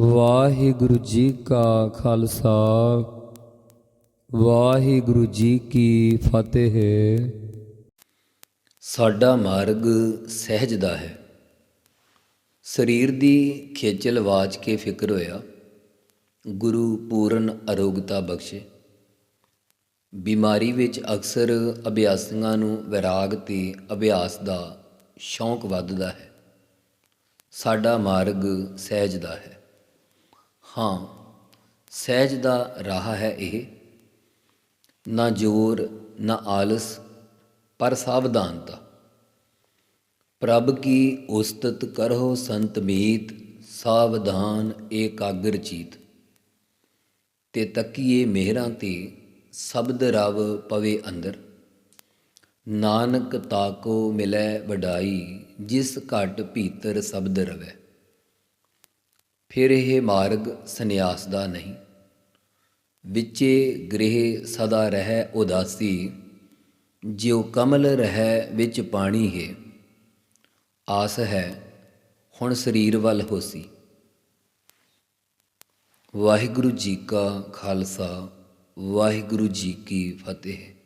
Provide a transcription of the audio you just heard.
ਵਾਹਿਗੁਰੂ ਜੀ ਕਾ ਖਾਲਸਾ, ਵਾਹਿਗੁਰੂ ਜੀ ਕੀ ਫਤਿਹ। ਸਾਡਾ ਮਾਰਗ ਸਹਿਜ ਦਾ ਹੈ। ਸਰੀਰ ਦੀ ਖੇਚਲ ਵਾਚ ਕੇ ਫਿਕਰ ਹੋਇਆ, ਗੁਰੂ ਪੂਰਨ ਅਰੋਗਤਾ ਬਖਸ਼ੇ। ਬਿਮਾਰੀ ਵਿੱਚ ਅਕਸਰ ਅਭਿਆਸੀਆਂ ਨੂੰ ਵਿਰਾਗ ਤੇ ਅਭਿਆਸ ਦਾ ਸ਼ੌਂਕ ਵੱਧਦਾ ਹੈ। ਸਾਡਾ ਮਾਰਗ ਸਹਿਜ ਦਾ ਹੈ। ਹਾਂ, ਸਹਿਜ ਦਾ ਰਾਹ ਹੈ ਇਹ। ਨਾ ਜੋਰ, ਨਾ ਆਲਸ, ਪਰ ਸਾਵਧਾਨਤਾ। ਪ੍ਰਭ ਕੀ ਉਸਤਤ ਕਰੋ ਸੰਤ ਮੀਤ, ਸਾਵਧਾਨ ਏਕਾਗਰ ਚੀਤ। ਤੇ ਤੱਕੀਏ ਮਿਹਰਾਂ ਤੇ ਸ਼ਬਦ ਰਵ ਪਵੇ ਅੰਦਰ। ਨਾਨਕ ਤਾਕੋ ਮਿਲੈ ਵਡਾਈ, ਜਿਸ ਘਟ ਭੀਤਰ ਸ਼ਬਦ ਰਵੈ। ਫਿਰ ਇਹ ਮਾਰਗ ਸੰਨਿਆਸ ਦਾ ਨਹੀਂ। ਵਿਚੇ ਗ੍ਰਹਿ ਸਦਾ ਰਹਿ ਉਦਾਸੀ, ਜਿਉ ਕਮਲ ਰਹਿ ਵਿੱਚ ਪਾਣੀ ਹੈ। ਆਸ ਹੈ, ਹੁਣ ਸਰੀਰ ਵੱਲ ਹੋਸੀ। ਵਾਹਿਗੁਰੂ ਜੀ ਕਾ ਖਾਲਸਾ, ਵਾਹਿਗੁਰੂ ਜੀ ਕੀ ਫਤਿਹ।